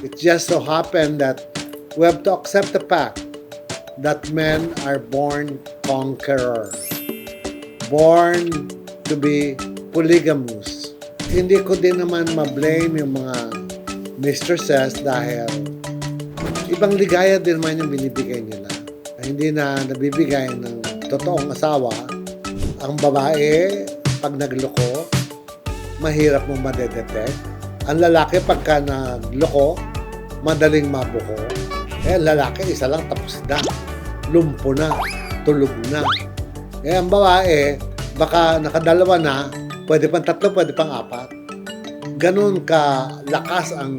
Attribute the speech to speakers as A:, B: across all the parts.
A: It just so happened that we have to accept the fact that men are born conquerors. Born to be polygamous. Hindi ko din naman ma-blame yung mga mistresses dahil ibang ligaya din naman yung binibigay nila. Hindi na nabibigay ng totoong asawa. Ang babae, pag nagloko, mahirap mong madedetect. Ang lalaki, pagka nagloko, madaling mabuko. Eh, ang lalaki, isa lang, tapos na. Lumpo na. Tulog na. Eh, ang babae, baka nakadalawa na, pwede pang tatlo, pwede pang apat. Ganun ka lakas ang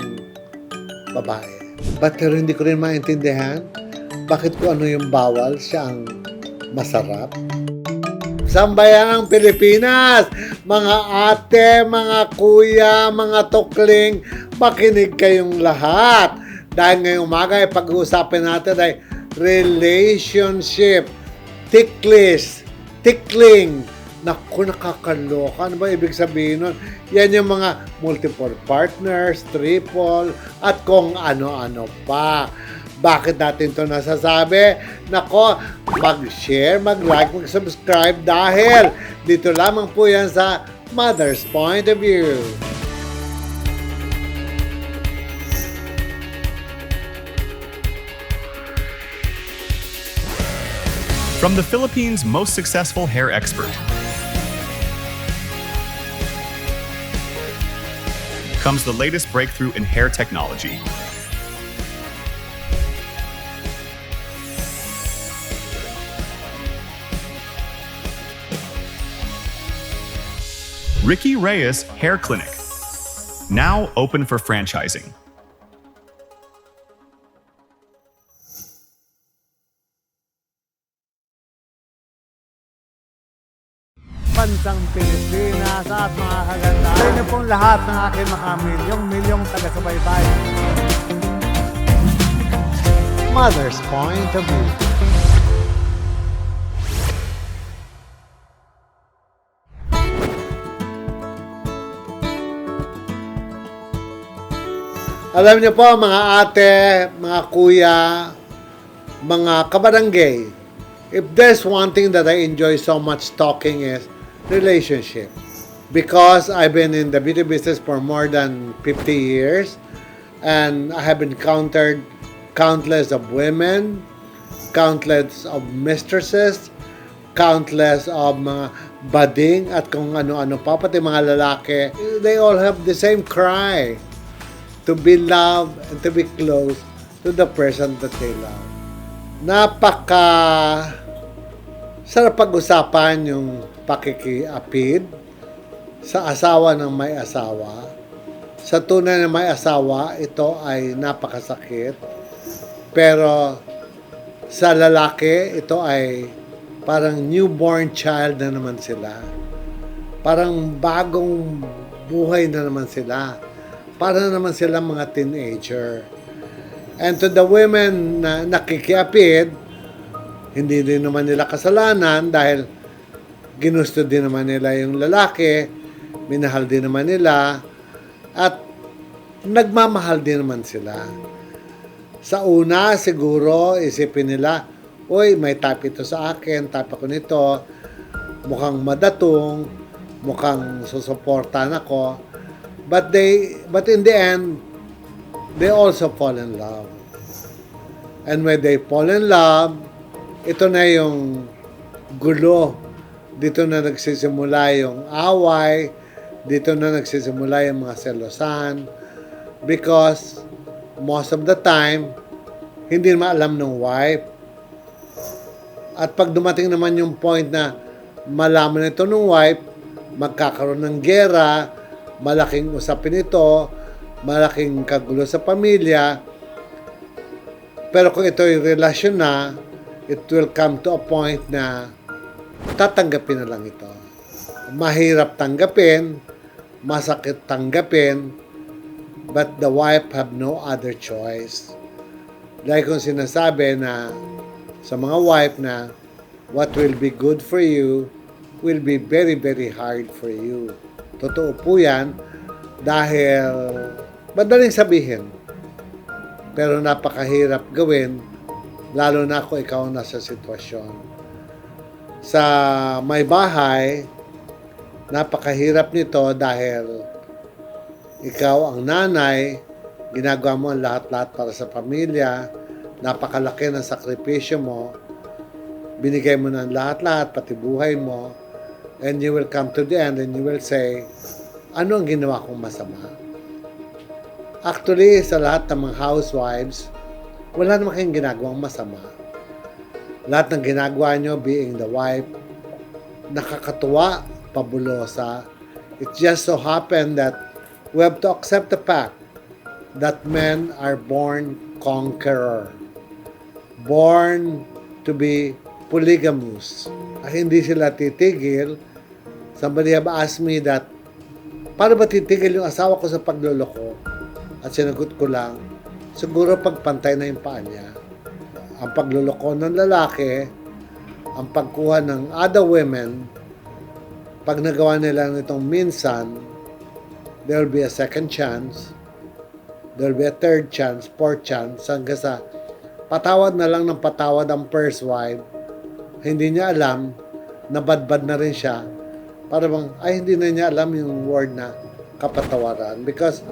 A: babae. But hindi ko rin maintindihan bakit ko ano yung bawal siya ang masarap. Sambayan ng Pilipinas, mga ate, mga kuya, mga tukling, makinig kayong lahat. Dahil ngayong umaga ay pag-uusapin natin ay relationship, ticklish, tickling. Naku, nakakaloka. Ano ba ibig sabihin nun? Yan yung mga multiple partners, triple, at kung ano-ano pa. Bakit natin to nasasabi? Nako, mag-share, mag-like, mag-subscribe dahil dito lamang po yan sa Mother's Point of View.
B: From the Philippines' most successful hair expert comes the latest breakthrough in hair technology. Ricky Reyes Hair Clinic. Now open for franchising.
A: Bansang Pilipinas at mga kaganda. Sa inyo pong lahat ng aking mga milyong-milyong taga-subaybay. Mother's Point of View. Alam niyo po mga ate, mga kuya, mga kabarangay, if there's one thing that I enjoy so much talking is relationship. Because I've been in the beauty business for more than 50 years and I have encountered countless of women, countless of mistresses, countless of mga bading at kung ano-ano pa, pati mga lalaki. They all have the same cry to be loved and to be close to the person that they love. Napaka sarap pag-usapan yung pakikiapid sa asawa ng may asawa. Sa tunay na may asawa, ito ay napakasakit. Pero sa lalaki, ito ay parang newborn child na naman sila. Parang bagong buhay na naman sila. Para naman sila mga teenager. And to the women na nakikiapid, hindi din naman nila kasalanan dahil ginusto din naman nila yung lalaki, minahal din naman nila, at nagmamahal din naman sila. Sa una, siguro, isipin nila, Uy, may tap ito sa akin, tap ako nito, mukhang madatong, mukhang susuportahan ako. But they, but in the end, they also fall in love. And when they fall in love, ito na yung gulo. Dito na nagsisimula yung away. Dito na nagsisimula yung mga selosan. Because most of the time, hindi naman alam ng wife. At pag dumating naman yung point na malaman ito ng wife, magkakaroon ng gera, malaking usapin ito, malaking kagulo sa pamilya. Pero kung ito yung relasyon na, it will come to a point na tatanggapin na lang ito. Mahirap tanggapin, masakit tanggapin, but the wife have no other choice. Like kung sinasabi na sa mga wife na what will be good for you will be very, very hard for you. Totoo po yan dahil madaling sabihin. Pero napakahirap gawin, lalo na kung ikaw nasa sitwasyon. Sa may bahay, napakahirap nito dahil ikaw ang nanay, ginagawa mo ang lahat-lahat para sa pamilya, napakalaki ng sakripisyo mo, binigay mo ng lahat-lahat, pati buhay mo, and you will come to the end and you will say, ano ang ginawa kong masama? Actually, sa lahat ng mga housewives, wala naman kayong ginagawang masama. Lahat ng ginagawa nyo, being the wife, nakakatuwa, pabulosa. It just so happened that we have to accept the fact that men are born conqueror. Born to be polygamous. At hindi sila titigil. Somebody have asked me that, paano ba titigil yung asawa ko sa pagluloko? At sinagot ko lang, siguro pagpantay na yung paa niya. Ang pagluloko ng lalaki, ang pagkuha ng other women, pag nagawa nila nitong minsan, there will be a second chance, there will be a third chance, fourth chance, hanggang sa patawad na lang ng patawad ang first wife, hindi niya alam, nabadbad na rin siya, para bang, ay hindi na niya alam yung word na kapatawaran. Because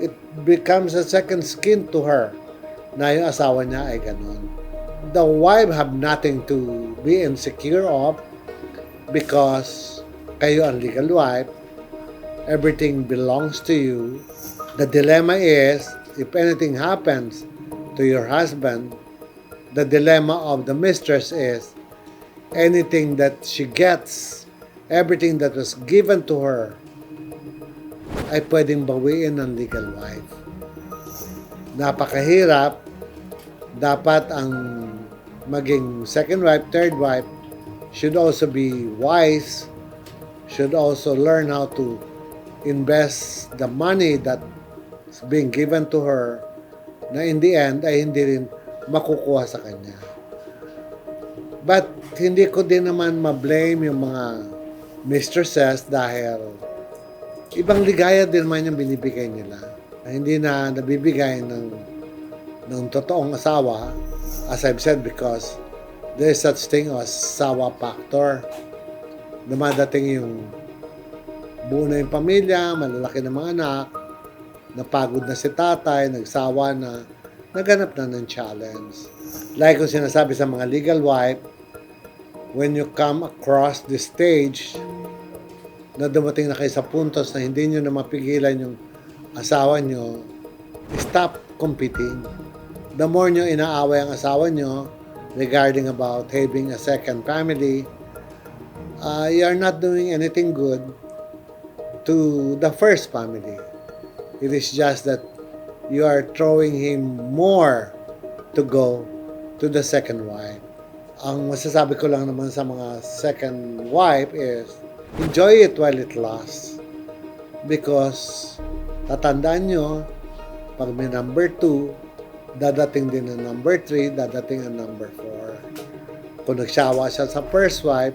A: it becomes a second skin to her na yung asawa niya ay ganun. The wife have nothing to be insecure of because kayo ang legal wife, everything belongs to you. The dilemma is, if anything happens to your husband, the dilemma of the mistress is, anything that she gets, everything that was given to her, ay pwedeng bawiin ng legal wife. Napakahirap. Dapat ang maging second wife, third wife, should also be wise, should also learn how to invest the money that's being given to her na in the end ay hindi rin makukuha sa kanya. But hindi ko din naman ma-blame yung mga mistresses dahil ibang ligaya din naman yung binibigay nila. Na hindi na nabibigay ng, ng totoong asawa, as I've said, because there's such thing as sawa factor. Dumadating yung buo na yung pamilya, malalaki na mga anak, napagod na si tatay, nagsawa na, naganap na ng challenge. Like kung sinasabi sa mga legal wife, when you come across this stage, na dumating na kayo sa puntos na hindi nyo na mapigilan yung asawa nyo, stop competing. The more nyo inaaway ang asawa nyo regarding about having a second family, uh, you are not doing anything good to the first family. It is just that you are throwing him more to go to the second wife. Ang masasabi ko lang naman sa mga second wife is, enjoy it while it lasts. Because, tatandaan nyo, pag may number 2, dadating din ang number 3, dadating ang number 4. Kung nagsawa siya sa first wife,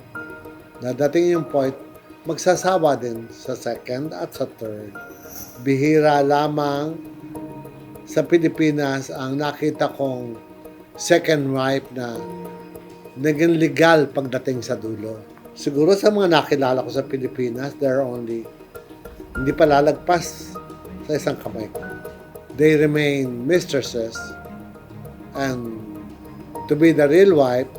A: dadating yung point, magsasawa din sa second at sa third. Bihira lamang sa Pilipinas ang nakita kong second wife na naging legal pagdating sa dulo. Siguro sa mga nakilala ko sa Pilipinas, there are only hindi pa lalagpas sa isang kamay. They remain mistresses and to be the real wife,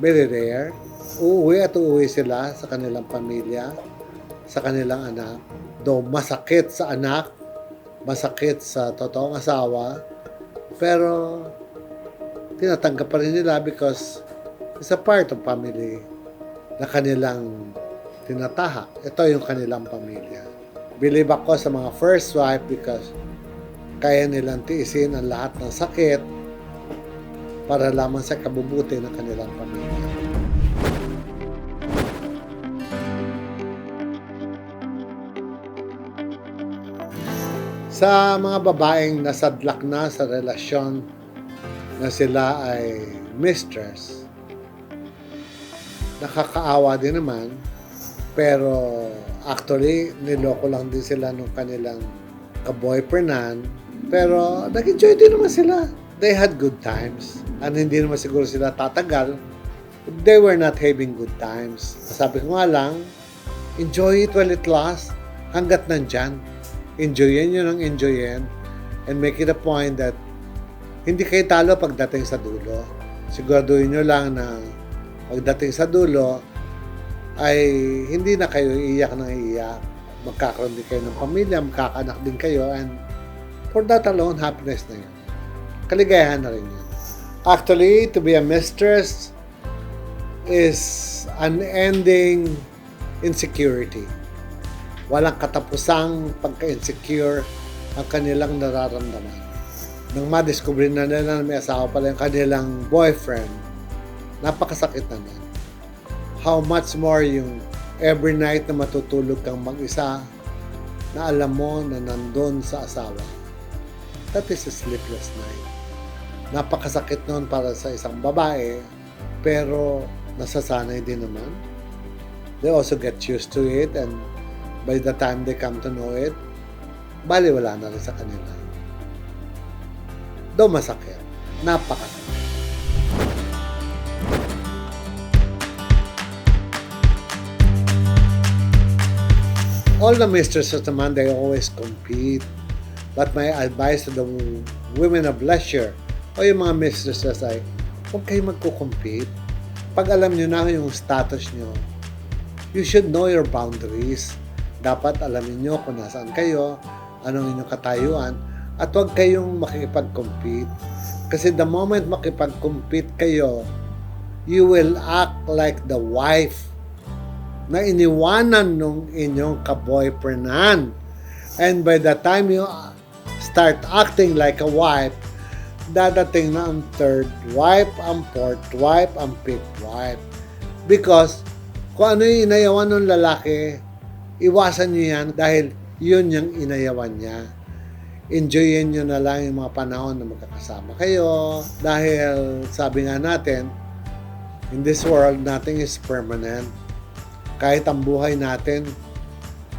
A: very rare. Uuwi at uuwi sila sa kanilang pamilya, sa kanilang anak. Though masakit sa anak, masakit sa totoong asawa, pero tinatanggap pa rin nila because it's a part of family na kanilang tinatahak. Ito yung kanilang pamilya. Believe ako sa mga first wife because kaya nilang tiisin ang lahat ng sakit para lamang sa kabubuti ng kanilang pamilya. Sa mga babaeng nasadlak na sa relasyon na sila ay mistress, nakakaawa din naman, pero actually, niloko lang din sila nung kanilang ka-boyfriendan Pero nag-enjoy din naman sila. They had good times. And hindi naman siguro sila tatagal. They were not having good times. Sabi ko nga lang, enjoy it while it lasts. Hanggat nandyan. Enjoyin nyo ng enjoyin. And make it a point that hindi kayo talo pagdating sa dulo. Siguraduhin nyo lang na pagdating sa dulo, ay hindi na kayo iiyak ng iiyak. Magkakaroon din kayo ng pamilya, magkakanak din kayo, and for that alone, happiness na yun. Kaligayahan na rin yun. Actually, to be a mistress is unending insecurity. Walang katapusang pagka-insecure ang kanilang nararamdaman. Nang madiscover na nila na may asawa pala yung kanilang boyfriend, napakasakit na nun how much more yung every night na matutulog kang mag-isa na alam mo na nandun sa asawa. That is a sleepless night. Napakasakit nun para sa isang babae, pero nasasanay din naman. They also get used to it and by the time they come to know it, bali wala na rin sa kanila. Though masakit. Napakasakit. All the mistresses naman, they always compete. But my advice to the women of leisure o yung mga mistresses ay, huwag kayo magko-compete. Pag alam nyo na yung status nyo, you should know your boundaries. Dapat alamin nyo kung nasaan kayo, anong inyong katayuan, at huwag kayong makikipag-compete. Kasi the moment makipag-compete kayo, you will act like the wife na iniwanan nung inyong kaboyfriendan. And by the time you start acting like a wife, dadating na ang third wife, ang fourth wife, ang fifth wife. Because kung ano yung inayawan ng lalaki, iwasan nyo yan dahil yun yung inayawan niya. Enjoyin nyo na lang yung mga panahon na magkakasama kayo. Dahil sabi nga natin, in this world, nothing is permanent kahit ang buhay natin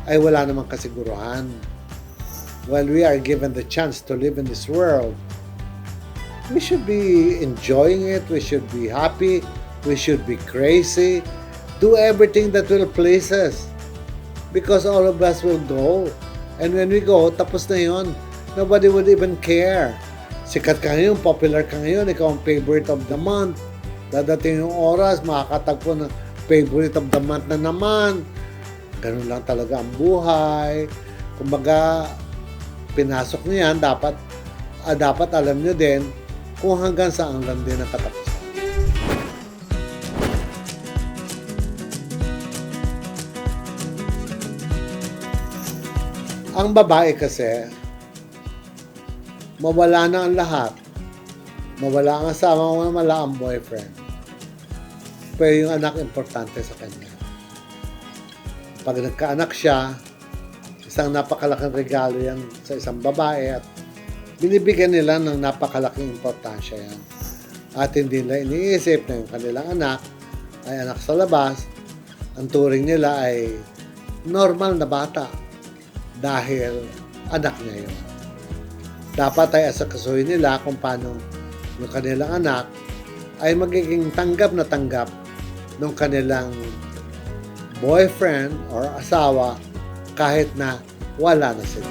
A: ay wala namang kasiguruhan. While we are given the chance to live in this world, we should be enjoying it, we should be happy, we should be crazy, do everything that will please us. Because all of us will go. And when we go, tapos na yon. Nobody would even care. Sikat ka ngayon, popular ka ngayon, ikaw ang favorite of the month. Dadating yung oras, makakatagpo ng favorite of the month na naman. Ganun lang talaga ang buhay. Kumbaga, pinasok niyo yan, dapat, ah, dapat alam niyo din kung hanggang saan lang din ang katapusan. Ang babae kasi, mawala na ang lahat. Mawala ang asawa, mawala ang boyfriend pero yung anak importante sa kanya. Pag nagkaanak siya, isang napakalaking regalo yan sa isang babae at binibigyan nila ng napakalaking importansya yan. At hindi nila iniisip na yung kanilang anak ay anak sa labas, ang turing nila ay normal na bata dahil anak niya yun. Dapat ay asakasuhin nila kung paano yung kanilang anak ay magiging tanggap na tanggap ng kanilang boyfriend or asawa kahit na wala na sila.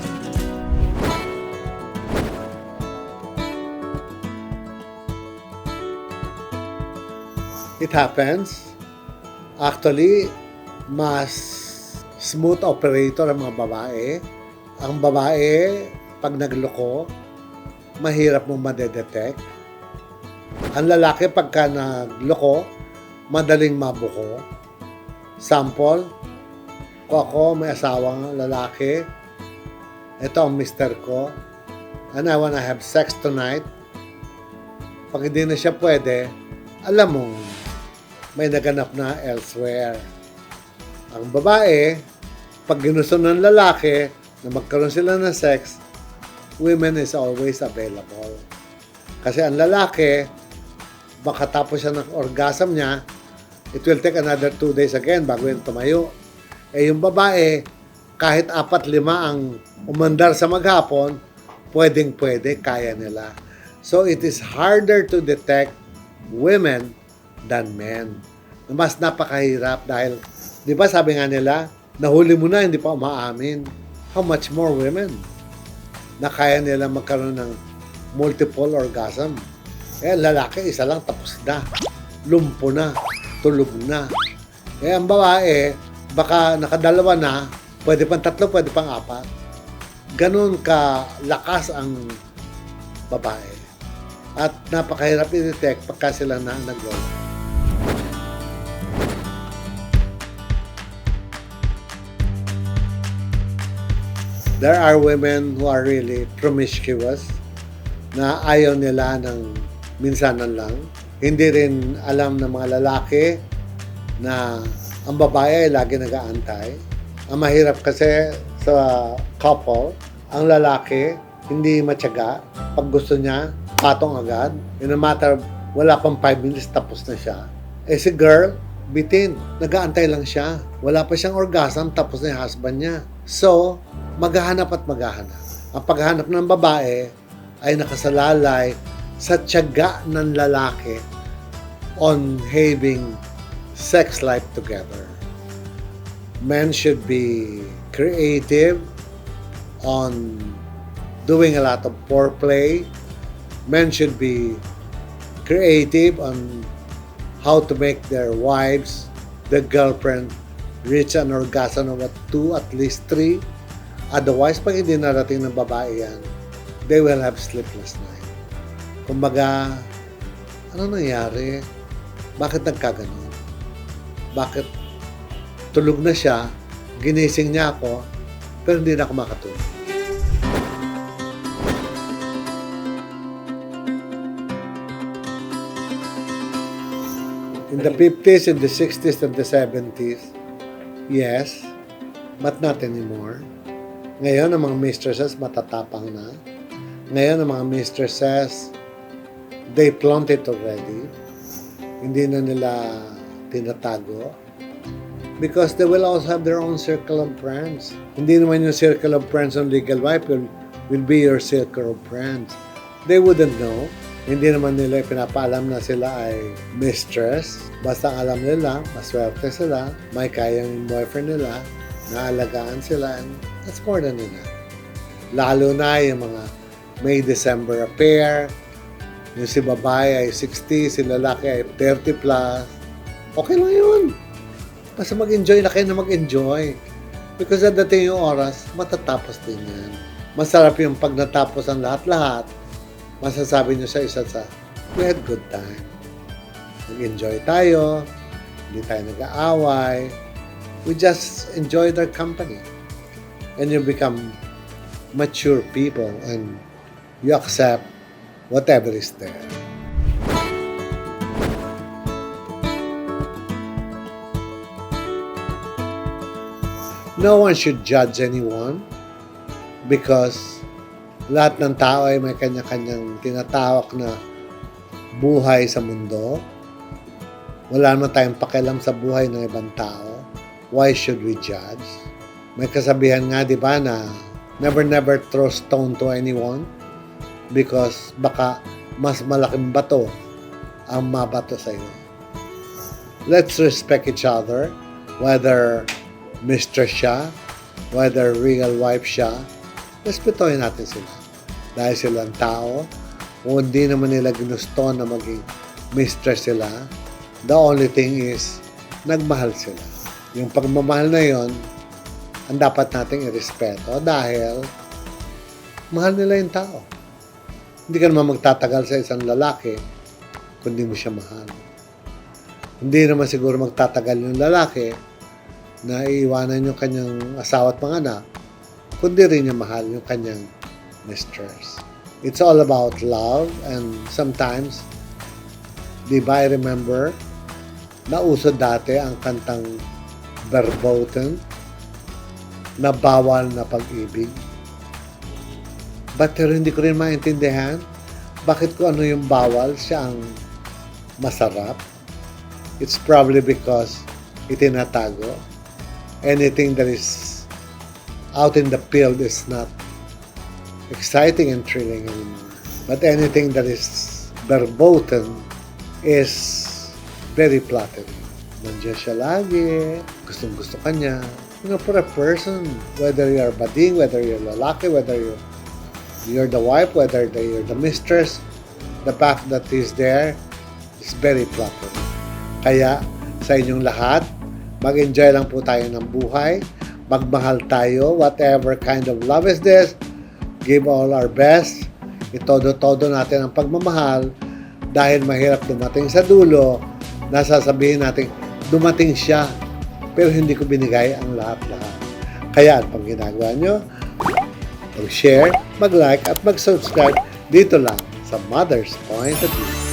A: It happens. Actually, mas smooth operator ang mga babae. Ang babae, pag nagloko, mahirap mo madedetect. Ang lalaki, pagka nagloko, madaling mabuko. Sample, kung ako may asawang lalaki, ito ang mister ko, and I wanna have sex tonight, pag hindi na siya pwede, alam mo, may naganap na elsewhere. Ang babae, pag ginusto ng lalaki na magkaroon sila ng sex, women is always available. Kasi ang lalaki, makatapos siya ng orgasm niya, it will take another two days again bago yung tumayo. Eh yung babae, kahit apat lima ang umandar sa maghapon, pwedeng-pwede, kaya nila. So it is harder to detect women than men. Mas napakahirap dahil, di ba sabi nga nila, nahuli mo na, hindi pa umaamin. How much more women na kaya nila magkaroon ng multiple orgasm. Eh, lalaki, isa lang, tapos na. Lumpo na. Tulog na. Eh, ang babae, baka nakadalawa na, pwede pang tatlo, pwede pang apat. Ganun ka lakas ang babae. At napakahirap i-detect pagka sila na nag-roll. There are women who are really promiscuous na ayaw nila ng minsanan lang. Hindi rin alam ng mga lalaki na ang babae ay lagi nag-aantay. Ang mahirap kasi sa couple, ang lalaki hindi matyaga. Pag gusto niya, patong agad. In a matter wala pang 5 minutes, tapos na siya. Eh si girl, bitin. Nag-aantay lang siya. Wala pa siyang orgasm, tapos na yung husband niya. So, maghahanap at maghahanap. Ang paghahanap ng babae ay nakasalalay sa tiyaga ng lalaki on having sex life together. Men should be creative on doing a lot of foreplay. Men should be creative on how to make their wives, their girlfriend, reach an orgasm of at two, at least three. Otherwise, pag hindi narating ng babae yan, they will have sleepless night. Kumbaga, ano nangyari? Bakit nagkaganon? Bakit tulog na siya, ginising niya ako, pero hindi na ako makatulog? In the 50s, in the 60s, and the 70s, yes, but not anymore. Ngayon, ang mga mistresses matatapang na. Ngayon, ang mga mistresses, they flaunt it already. Hindi na nila tinatago. Because they will also have their own circle of friends. Hindi naman yung circle of friends ng legal wife will, be your circle of friends. They wouldn't know. Hindi naman nila pinapaalam na sila ay mistress. Basta alam nila, maswerte sila, may kayang boyfriend nila, naalagaan sila, and that's more than enough. Lalo na yung mga May December affair, yung si babae ay 60, si lalaki ay 30 plus. Okay lang yun. Basta mag-enjoy na kayo na mag-enjoy. Because at dating yung oras, matatapos din yan. Masarap yung pag natapos ang lahat-lahat, masasabi nyo sa isa't sa, we had good time. Nag-enjoy tayo, hindi tayo nag-aaway. We just enjoyed our company. And you become mature people and you accept whatever is there. No one should judge anyone because lahat ng tao ay may kanya-kanyang tinatawak na buhay sa mundo. Wala naman tayong pakialam sa buhay ng ibang tao. Why should we judge? May kasabihan nga, di ba, na never never throw stone to anyone because baka mas malaking bato ang mabato sa iyo. Let's respect each other, whether mistress siya, whether real wife siya, respetuhin natin sila. Dahil silang tao, kung hindi naman nila ginusto na maging mistress sila, the only thing is, nagmahal sila. Yung pagmamahal na yon ang dapat nating irespeto dahil mahal nila yung tao. Hindi ka naman magtatagal sa isang lalaki kung di mo siya mahal. Hindi naman siguro magtatagal yung lalaki na iiwanan yung kanyang asawa at mga anak kundi rin niya mahal yung kanyang mistress. It's all about love and sometimes, di ba I remember, nauso dati ang kantang verboten na bawal na pag-ibig. But pero hindi ko rin maintindihan bakit ko ano yung bawal siya ang masarap. It's probably because itinatago. Anything that is out in the field is not exciting and thrilling anymore. But anything that is verboten is very flattering. Nandiyan siya lagi, gustong gusto ka niya. You know, for a person, whether you're bading, whether you're lalaki, whether you're, you're the wife, whether the- you're the mistress, the fact that he's there is very flattering. Kaya sa inyong lahat, mag-enjoy lang po tayo ng buhay, magmahal tayo, whatever kind of love is this, give all our best, itodo-todo natin ang pagmamahal dahil mahirap dumating sa dulo, nasasabihin natin, dumating siya, pero hindi ko binigay ang lahat-lahat. Kaya, pag ginagawa nyo, mag-share, mag-like, at mag-subscribe dito lang sa Mother's Point of View.